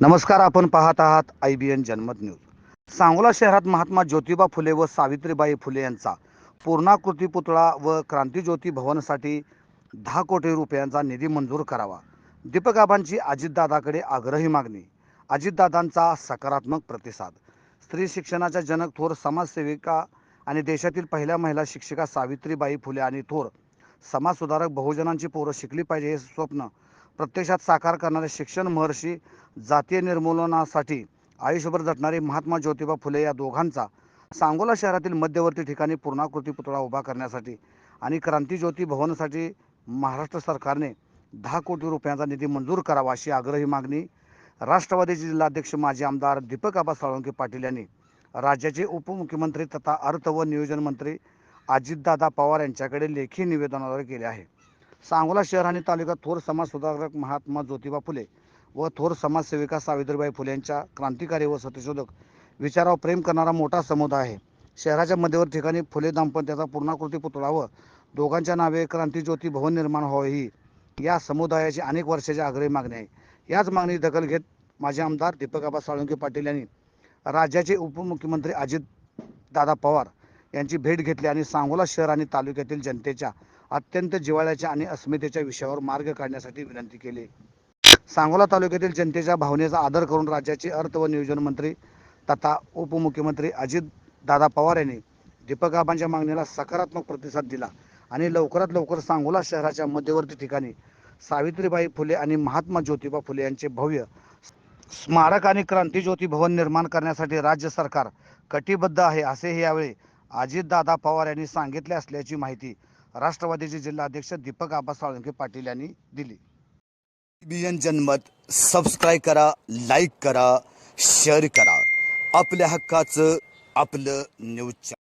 नमस्कार आपण पाहत आहात I B N Janmat news. Sangola शहरात महात्मा ज्योतिबा फुले व सावित्रीबाई फुले यांचा पूर्णाकृती पुतळा व क्रांतीज्योती भवनसाठी दहा कोटी रुपयांचा निधी मंजूर करावा. दीपकाबांची अजितदादाकडे आग्रही मागणी अजितदादांचा सकारात्मक प्रतिसाद. स्त्री शिक्षणाच्या जनक थोर समाजसेविका आणि देशातील पहिल्या महिला शिक्षिका सावित्रीबाई फुले आणि थोर समाजसुधारक बहुजनांची पोरं शिकली पाहिजे हे स्वप्न प्रत्यक्षात साकार करणारे शिक्षण महर्षी जातीय निर्मूलनासाठी आयुष्यभर झटणारे महात्मा ज्योतिबा फुले या दोघांचा सांगोला शहरातील मध्यवर्ती ठिकाणी पूर्णाकृती पुतळा उभा करण्यासाठी आणि क्रांतीज्योती भवनसाठी महाराष्ट्र सरकारने दहा कोटी रुपयांचा निधी मंजूर करावा अशी आग्रही मागणी राष्ट्रवादीचे जिल्हाध्यक्ष माजी आमदार दीपक आबा साळुंके पाटील यांनी राज्याचे उपमुख्यमंत्री तथा अर्थ व नियोजन मंत्री अजितदादा पवार यांच्याकडे लेखी निवेदनाद्वारे केले आहे. सांगोला शहर आणि तालुक्यात थोर समाजसुधारक महात्मा ज्योतिबा फुले व थोर समाजसेविका सावित्रीबाई फुले यांच्या क्रांतिकारी व सत्यशोधक विचारावर प्रेम करणारा मोठा समुदाय आहे. शहराच्या मध्यवर ठिकाणी फुले दाम्पत्याचा पूर्णाकृती पुतळा व दोघांच्या नावे क्रांतीज्योती भवन निर्माण व्हावे ही या समुदायाची अनेक वर्षाची आग्रही मागणी आहे. याच मागणी दखल घेत माजी आमदार दीपक आबा साळुंके पाटील यांनी राज्याचे उपमुख्यमंत्री अजित दादा पवार यांची भेट घेतली आणि सांगोला शहर आणि तालुक्यातील जनतेच्या अत्यंत जिव्हाळ्याच्या आणि अस्मितेच्या विषयावर मार्ग काढण्यासाठी विनंती केली. सांगोला तालुक्यातील जनतेच्या भावनेचा आदर करून राज्याचे अर्थ व नियोजन मंत्री तथा उपमुख्यमंत्री अजित दादा पवार यांनी दीपक आबांच्या मागणीला सकारात्मक प्रतिसाद दिला आणि लवकरात लवकर सांगोला शहराच्या मध्यवर्ती ठिकाणी सावित्रीबाई फुले आणि महात्मा ज्योतिबा फुले यांचे भव्य स्मारक आणि क्रांतीज्योती भवन निर्माण करण्यासाठी राज्य सरकार कटिबद्ध आहे असेही यावेळी अजितदादा पवार यांनी सांगितले असल्याची माहिती राष्ट्रवादीचे जिल्हाध्यक्ष दीपक आबा साळुंके पाटील यांनी दिली. बीएन जनमत सबस्क्राईब करा लाईक करा शेअर करा. आपल्या हक्काचं आपलं न्यूज